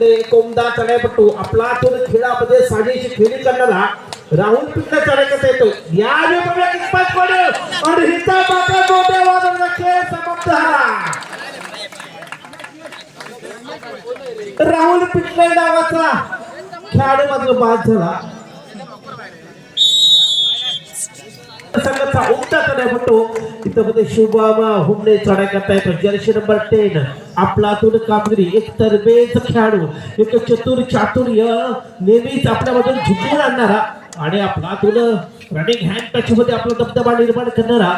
कोमदा चढाईपट्टू आपला तो खेळामध्ये साजेशी खेळी करणारा राहुल पिंड चढायचा येतो. या इस्पात पडेल आणि हिचा मात्र मोठ्या वादळाचा खेळ समाप्त झाला. राहुल पिंटले नावाचा खेळाडू मात्र बाद झाला. संघाचा उमटा चढाईपट्टू इथं मध्ये शुभम हुमणे चढाई करता येतो जर्शी नंबर टेन. आपला दोन कामगिरी. एक तरबेज खेळाडू. एक चतुर चातुर्य. नेहमीच आपल्यामधून झुकून आणणारा. आणि आपला दोन रनिंग हँड टच मध्ये आपला दबदबा निर्माण करणारा.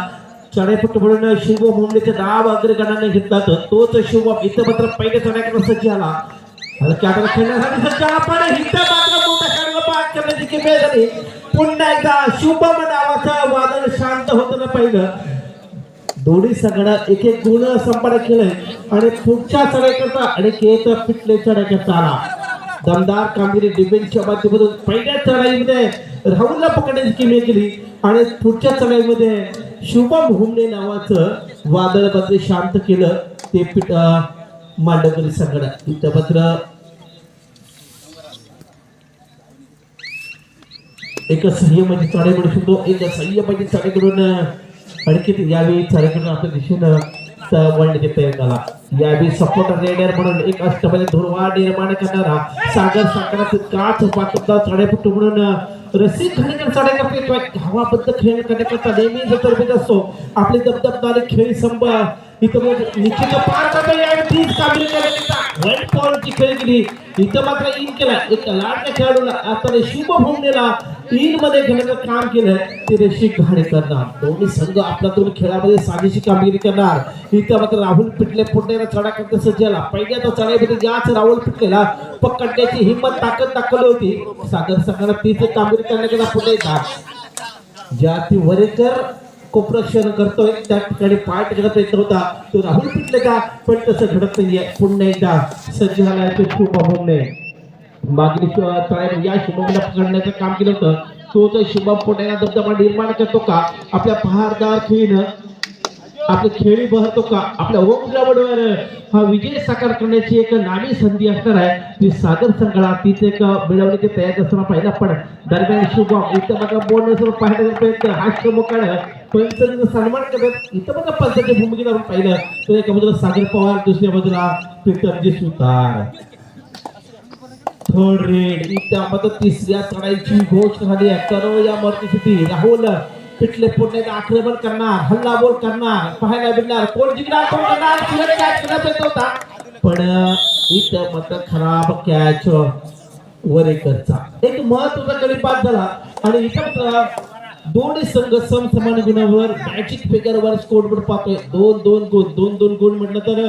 चढाईपट्टू म्हणून शुभम हुमणेचे नाव अग्रगणाने घेतला तर तोच शुभम इथं मात्र पहिले चढाई सज्ज झाला हलक्या हाताला खेळण्यासाठी सज्ज झाला पण इथं मात्र मोठा खेळाडूला बाद करण्याची किमया झाली पुन्हा एकदा शुभम नावाचं वादळ शांत होताना पाहिलं. दोन्ही संघानं एक एक गुण संपादन केलंय. आणि पुढच्या चढाईकरता आणि केत पिटले चढाईकरता आला दमदार कामगिरी डिफेन्सच्या माध्यमातून पहिल्या चढाईमध्ये राहुलला पकडण्याची किमया केली. आणि पुढच्या चढाईमध्ये शुभम हुमणे नावाचं वादळ मात्र शांत केलं. ते पिट मांडवकरी संघटना वृत्तपत्र. मात्र एक संयमाची चढाई म्हणू शकतो. एक संयमाची चढाई करून आणखी यावेळी चढाई करून आपल्या दिशेनं वळण घेता येत यावेळी सपोर्टर रेडर म्हणून एक अष्टपदी धुरवा निर्माण करणारा. सागर सागरात काच पात्रता चढाईपट्टू म्हणून. रसिक खाणेकर चढाई करते किंवा हवाबद्ध खेळ करण्याकरता नेहमी जर तरबेत असतो. आपले दबदबणारे खेळ संभ इथं मग निश्चित पार करता यावेळी तीच कामगिरी करण्याकरता वाईट पॉवरची खेळ केली. इथं मात्र इन केला. एक लाडक्या खेळाडूला आता शुभ भूमनेला इनमध्ये घेण्याचं काम केलं ते रसिक घाणे करणार दोन्ही संघ आपल्या दोन खेळामध्ये साजेशी कामगिरी करणार. इथं मात्र राहुल पिटले पुण्याला चढा करता सज्ज झाला पहिल्या चढाईमध्ये याच राहुल पिटलेला. पकडण्याची हिंमत ताकद दाखवली होती. सागर संघाला तीच कामगिरी करण्याकरता पुढे येतात. ज्या ती वरेकर कोपरक्षण करतोय. त्या ठिकाणी पाय टेकण्याचा प्रयत्न होता. तो राहुल पिटले का? पण तसं घडत नाहीये. पुन्हा एकदा सज्ज झालाय तो शुभमने मागणी या शुभमला पकडण्याचं काम केलं होतं. तो तर शुभम पुण्याला दबदबा निर्माण करतो का? आपल्या पहारदार खेळीनं आपले खेळी बहतो का? आपल्या ओम द्रावडवर हा विजय साकार करण्याची एक नामी संधी असणार आहे. ती सागर संघाला तीच एक मिळवण्याची तयारी असताना पाहिला. पण दरम्यान शुभम इथं मात्र बोलण्यासमोर पाहण्याचा प्रयत्न हास्य मोकाळ पंचांचा सन्मान करत इथं मात्र पंचांच्या भूमिकेत आपण पाहिलं. तर एका बाजूला सागर पवार दुसऱ्या बाजूला प्रीतमजी सुतार थर्ड रेड त्यामध्ये तिसऱ्या चढाईची घोष झाली आहे. करो या मर्तीसाठी राहुल पिटले पुण्यात आक्रमण करणार हल्लाबोल करणार पाहायला भेटणार कोण जिंकणार कोण करणार? पुढे कॅच करण्यात येत होता. पण इथं मात्र खराब कॅच वरेकरचा एक महत्त्वाचा गडी बाद झाला. आणि इथं दोन्ही संघ समसमान गुणावर मॅजिक फिगरवर स्कोरबोर्ड पाहतोय. दोन दोन गुण दोन दोन गुण म्हटलं तर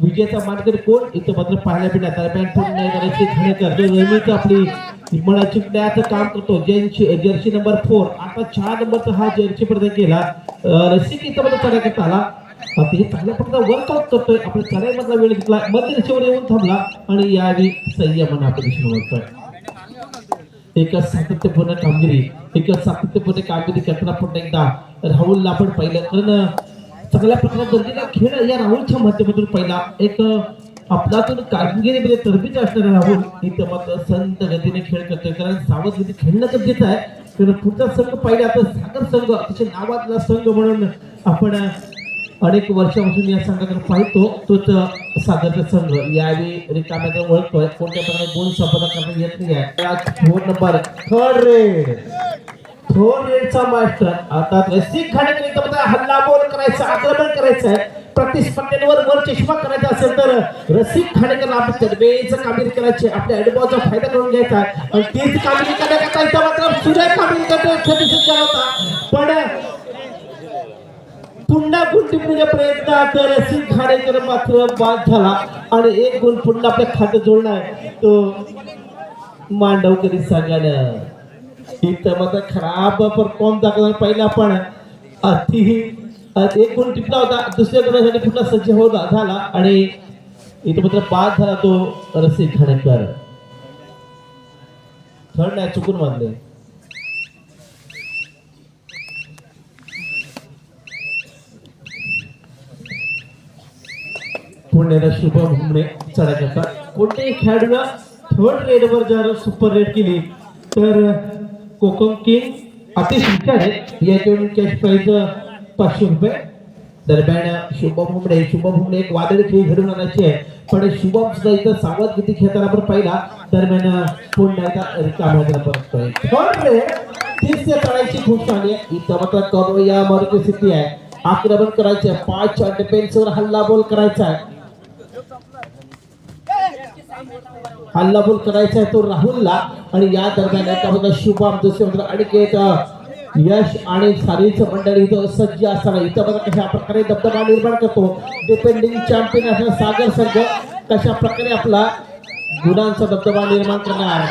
विजयाचा मानकरी कोण? इथं मात्र पाहायला भेटला दरम्यान पुन्हा एकदा रसिक खानेकर जो नेहमीच आपली मला जिंकण्याचं काम करतो. जर्सी जर्सी नंबर फोर आता चार नंबरचा हा जर्सी प्रदान केला रसिक इथं मध्ये आला. ते चांगल्या वर्कआउट करतोय. आपण चढाईमधला वेळ घेतला. मध्य रेषेवर येऊन थांबला. आणि यावेळी संयमन आपल्या दिशेने वळतोय एक सातत्यपूर्ण कामगिरी एक सातत्यपूर्ण कामगिरी करताना पुन्हा एकदा राहुलला आपण पहिलं. कारण चांगल्या प्रकारे दर्जेला खेळ या राहुलच्या माध्यमातून पहिला. एक आपलातून कामगिरीमध्ये तरबीज असणारे राहुल इथं मात्र संत गतीने खेळ करतोय. कारण सावध गती खेळणं गरजेचं आहे. कारण पुढचा संघ पाहिला तर सागर संघ अतिशय नावातला संघ म्हणून आपण अनेक वर्षापासून या संघाकडे पाहतो. तोच सागरचा संघ. यावेळी रिकाम्याकडे ओळखतोय. कोणत्या प्रकारे गोल संपादन करण्यात येत नाही आहे phone number third raid third रेडचा master आता रसिक खाण्याकडे हल्ला बोल करायचा आक्रमण करायचं आहे. प्रतिस्पर्ध्यांवर वर चष्मा करायचा असेल तर रसिक खाणेकर आपण तरबेज कामगिरी करायची आपल्या अनुभवाचा फायदा करून घ्यायचा. आणि तीच कामगिरी करण्याकरता इथं मात्र सुरेख कामगिरी करतो होता. पण पुन्हा गुण टिपण्याच्या प्रयत्नात रसिक खाणेकर मात्र बाद झाला आणि एक गुण पुन्हा आपल्या खातं जोडणार तो मांडवकरी सांगायला इथं मात्र खराब परफॉर्म दाखवणार पहिला पण अति एक गुण टिपला होता दुसऱ्या गुणासाठी पुन्हा सज्ज होता झाला आणि इथं मात्र बाद झाला तो रसिक खाणेकर थर्ड नाही चुकून मानले. पुण्याला शुभम हुमणे चढायचा कोणत्याही खेळाडूला थर्ड रेडवर जर सुपर रेड केली तर कोकम किंग अतिशय हुशार आहे याच्यावरून कॅश प्राईज पाचशे रुपये. दरम्यान शुभम हुमडे शुभम हुमडे एक वादळ खेळ घडून आणायची आहे. पण शुभम सुद्धा इथं सावध किती खेळताना आपण पाहिला दरम्यान पुन्हा एकदा रिकाम्या परततोय तीस ते तळायची घोषणा आली आहे इथं मात्र करो या मारुती स्थिती आहे. आक्रमण करायचे आहे. पाच डिफेन्सवर हल्ला बोल करायचा आहे. हल्ला बोल करायचा आहे तो राहुलला. आणि या दरम्यान एका बाजूला शुभम दुसऱ्या आणखी एक यश आणि सारीचं मंडळी इथं सज्ज असताना इथं बघा कशा प्रकारे दबदबा निर्माण करतो. डिपेंडिंग चॅम्पियन असणारा सागर संघ. कशा प्रकारे आपला गुणांचा दबदबा निर्माण करणार.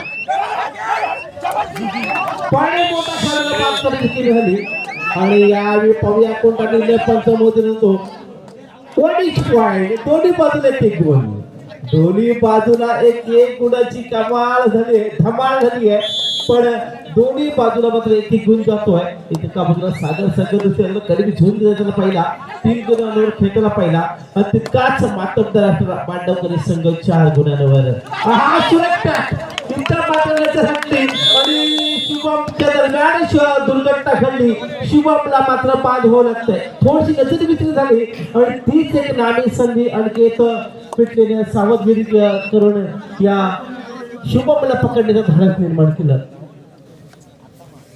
झाली आणि यावेळी पाहूया कोणता निर्णय पंचमोदी होतो दोन्ही पॉईंट दोन्ही बाजूला एक गुण दोन्ही बाजूला एक एक गुणाची कमाल झाली धमाल झाली आहे. पण दोन्ही बाजूला मात्र एक एक गुण जातोय. इथे का बाजूला सागर सागर दुसऱ्याला कधी झोन द्यायला पहिला तीन गुणांवर खेळताना पहिला आणि तितकाच मातबदार असणारा मांडवकरी संघ चार गुणांवर. हा सुरक्षा! इतर मात्र आणि शुभमच्या दरम्यान दुर्घटना घडली. शुभमला मात्र बाद होऊ लागते थोडीशी गजर विक्री झाली आणि तीच एक नाणी संधी आणखी एक पिटलेल्या सावधगिरी करून या शुभमला पकडण्याचं धाडस निर्माण केलं.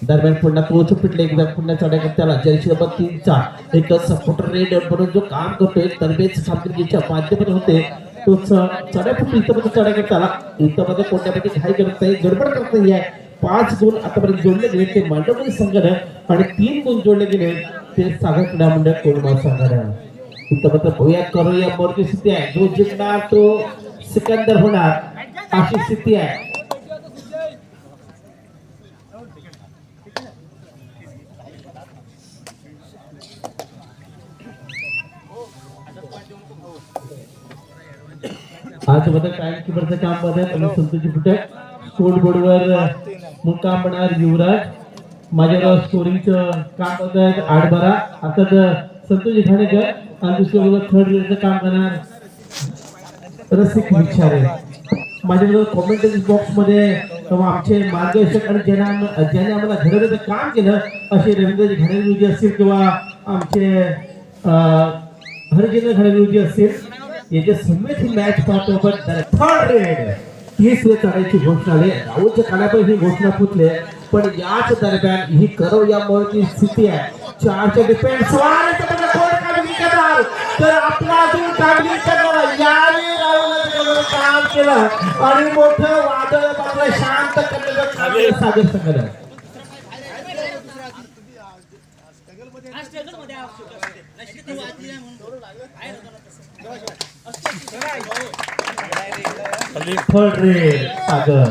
दरम्यान पुन्हा तोच पिटले. एकदा पुन्हा चढ्या त्याला जर्सी तीनचा एक सपोर्टर रेड म्हणून जो काम करतोय तरबेज कामगिरीच्या माध्यमातून होते तो चढ्या फुट इथं मध्ये चढ्या त्याला इथं कोणत्यापैकी घाई करत नाही गडबड करत नाही आहे. पाच गुण आतापर्यंत जोडले गेले. ते मांडवली संघानं आणि तीन गुण जोडले गेले. ते सागर क्रीडा मंडळ कोलमा संघानं. इथं मात्र भूया करूया मोर्ची स्थिती आहे. जो जिंकणार तो सिकंदर होणार. अशी स्थिती आहे. आज बघा टाइम किपरचं काम बघत आणि संतोषी फुटे स्कोर बोर्डवर मुक्काम बनणार युवराज. माझ्या स्कोरिंगचं काम बघत आठ बारा. आता तर संतोषी ठाणेकर आणि दुसऱ्या बरोबर थर्ड इयरचं काम करणार. रसिक विचार आहे माझ्याबरोबर कॉमेंटरी बॉक्समध्ये आमचे मार्गदर्शक आणि ज्यांना ज्याने आम्हाला घडवण्याचं काम केलं असे रवींद्रजी घडवजी असतील किंवा आमचे अं, हरिचंद्र असतील याच्या समेत ही मॅच पाहतो पण थर्ड रेड तीस वेळ चढायची घोषणा आली. राहुलच्या कानापर्यंत ही घोषणा फुटली. पण याच दरम्यान ही करव या मोळची स्थिती आहे. चारच्या डिफेन्स तर आपला अजून कामगिरी यावेळी काम केलं. आणि मोठं वादळ मात्र शांत करण्याचं काम third raid Sagar.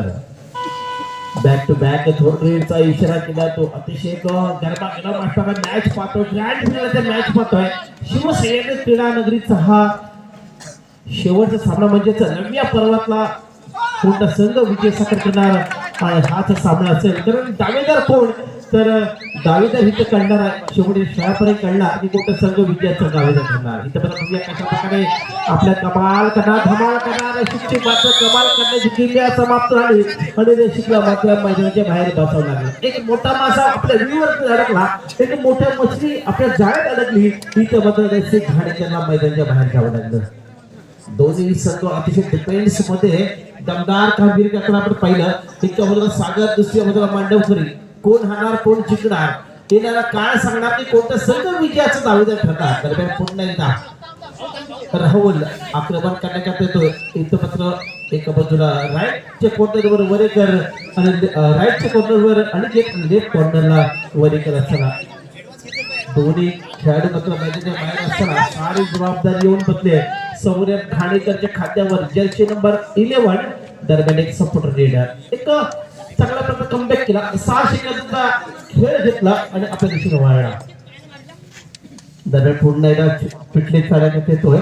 Back to back third रेडचा इशारा केला तो अतिशय गरबा गरम असताना मॅच पाहतो ग्रँड फिनालचा मॅच पाहतोय. शिवसेने क्रीडा नगरीचा हा शेवटचा सामना म्हणजेच नव्या पर्वातला कोणता संघ विजय साखर करणार? हाच सामना असेल. कारण दावेदार कोण? तर दावेदार इथं कळणार आहे शेवटी शाळापर्यंत कळणार आणि कोणता संघ विजयाचा दावेदार करणार इथं बघा बघूया कशा प्रकारे आपल्या कमाल करणार धमाल करणार शिक्षक मात्र कमाल करण्याची क्रिया समाप्त झाली. आणि रेशिकला मात्र मैदानाच्या बाहेर बसावं लागलं. एक मोठा मासा आपल्या विहीवर अडकला. एक मोठ्या मछली आपल्या जाळ्यात अडकली. इथं मात्र रेसिक त्यांना मैदानाच्या बाहेर जावं लागलं. दोन्ही संघ अतिशय डिफेन्समध्ये दमदार कामगिरी करताना आपण पाहिलं एका बाजूला सागर दुसऱ्या बाजूला मांडवकरी कोण हाणार कोण जिंकणार? येणारा काळ सांगणार की कोणता संघ विजयाचं दावेदार ठरणार? दरम्यान पुन्हा एकदा राहुल आक्रमण करण्याकरता येतो. इथं मात्र एका बाजूला राईटच्या कॉर्नरवर वरेकर आणि राईटच्या कॉर्नरवर आणि एक लेफ्ट कॉर्नरला वरेकर असताना. दोन्ही खेळाडू मात्र मैदानाच्या बाहेर असताना सारी जबाबदारी येऊन बसले. सौर्य ठाणेकरच्या खात्यावर जर्सी नंबर इलेव्हन दरम्यान एक सपोर्टर लिडर एक चांगला प्रकार कमबॅक केला. सहा सेकंदाचा खेळ घेतला आणि आपल्या दिशेने वळला. दरम्यान पुन्हा एकदा पिटले चालण्यात येतोय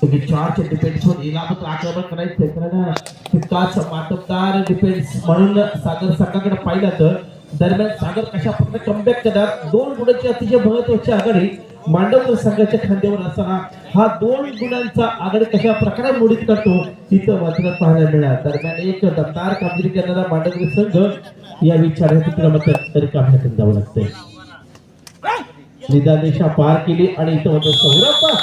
तुम्ही चारच्या डिफेन्सवर इलामत आक्रमण करायचं कारण तितकाच मातबदार डिफेन्स म्हणून सागर संघाकडे पाहिलं तर दरम्यान सागर कशा प्रकारे कमबॅक करणार? दोन गुणांची अतिशय महत्वाची आघाडी मांडव संघाच्या खांद्यावर असताना हा दोन गुणांचा आघाडी कशा प्रकारे मोडीत करतो तिथं मात्र पाहायला मिळालं दरम्यान एक दमदार कामगिरी करणारा मांडवगडी संघ या विचारात मात्र रिकाम्या जावं लागतंय. निदान पार केली आणि इथं मात्र सौरभ